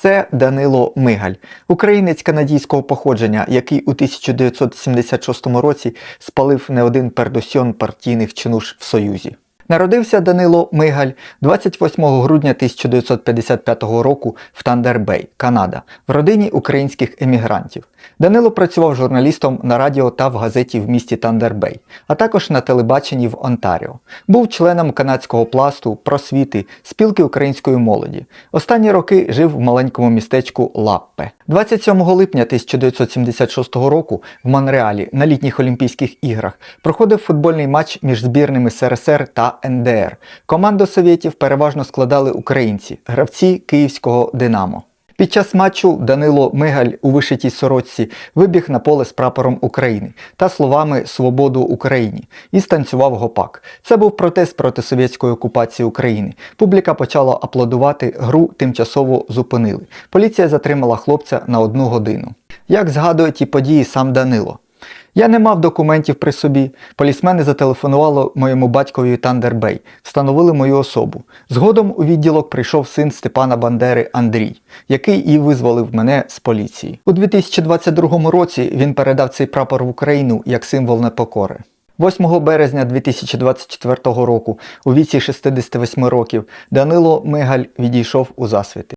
Це Данило Мигаль, українець канадійського походження, який у 1976 році спалив не один пердосьон партійних чинуш в Союзі. Народився Данило Мигаль 28 грудня 1955 року в Тандербей, Канада, в родині українських емігрантів. Данило працював журналістом на радіо та в газеті в місті Тандербей, а також на телебаченні в Онтаріо. Був членом канадського пласту, просвіти, спілки української молоді. Останні роки жив в маленькому містечку Лаппе. 27 липня 1976 року в Монреалі на літніх Олімпійських іграх проходив футбольний матч між збірними СРСР та НДР. Команду совєтів переважно складали українці, гравці київського Динамо. Під час матчу Данило Мигаль у вишитій сорочці вибіг на поле з прапором України та словами Свободу Україні і станцював гопак. Це був протест проти совєтської окупації України. Публіка почала аплодувати, гру тимчасово зупинили. Поліція затримала хлопця на одну годину. Як згадує ті події сам Данило? Я не мав документів при собі. Полісмени зателефонували моєму батькові Тандербей, встановили мою особу. Згодом у відділок прийшов син Степана Бандери Андрій, який і визволив мене з поліції. У 2022 році він передав цей прапор в Україну як символ непокори. 8 березня 2024 року, у віці 68 років, Данило Мигаль відійшов у засвіти.